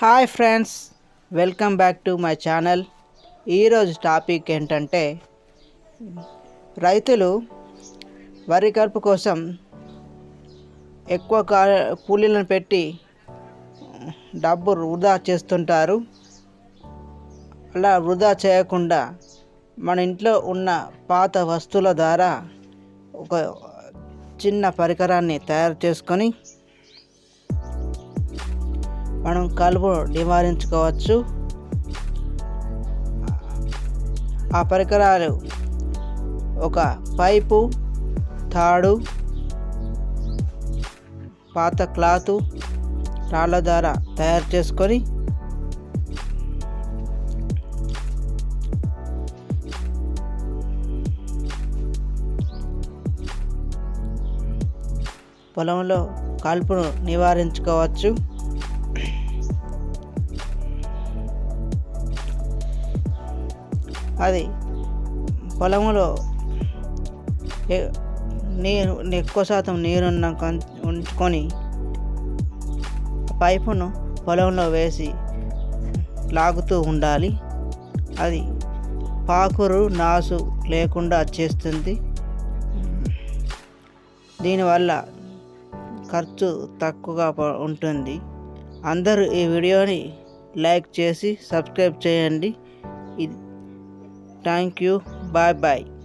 Hi friends welcome back to my channel. ఈరోజు topic ఏంటంటే రైతులు వరి కలుపు కోసం ఎక్కువ కా కూలీలను పెట్టి డబ్బు వృధా చేస్తుంటారు. అలా వృధా చేయకుండా మన ఇంట్లో ఉన్న పాత వస్తువుల ద్వారా ఒక చిన్న పరికరాన్ని తయారు చేసుకొని మనం కలుపు నివారించుకోవచ్చు. ఆ పరికరాలు ఒక పైపు తాడు పాత క్లాతు రాళ్ళ ద్వారా తయారు చేసుకొని పొలంలో కలుపును నివారించుకోవచ్చు. అది పొలంలో నీరు ఎక్కువ శాతం నీరున్న ఉంచుకొని పైపును పొలంలో వేసి లాగుతూ ఉండాలి. అది పాకురు నాసు లేకుండా చేస్తుంది. దీనివల్ల ఖర్చు తక్కువగా ఉంటుంది. అందరూ ఈ వీడియోని లైక్ చేసి సబ్స్క్రైబ్ చేయండి. ఇది Thank you. Bye bye.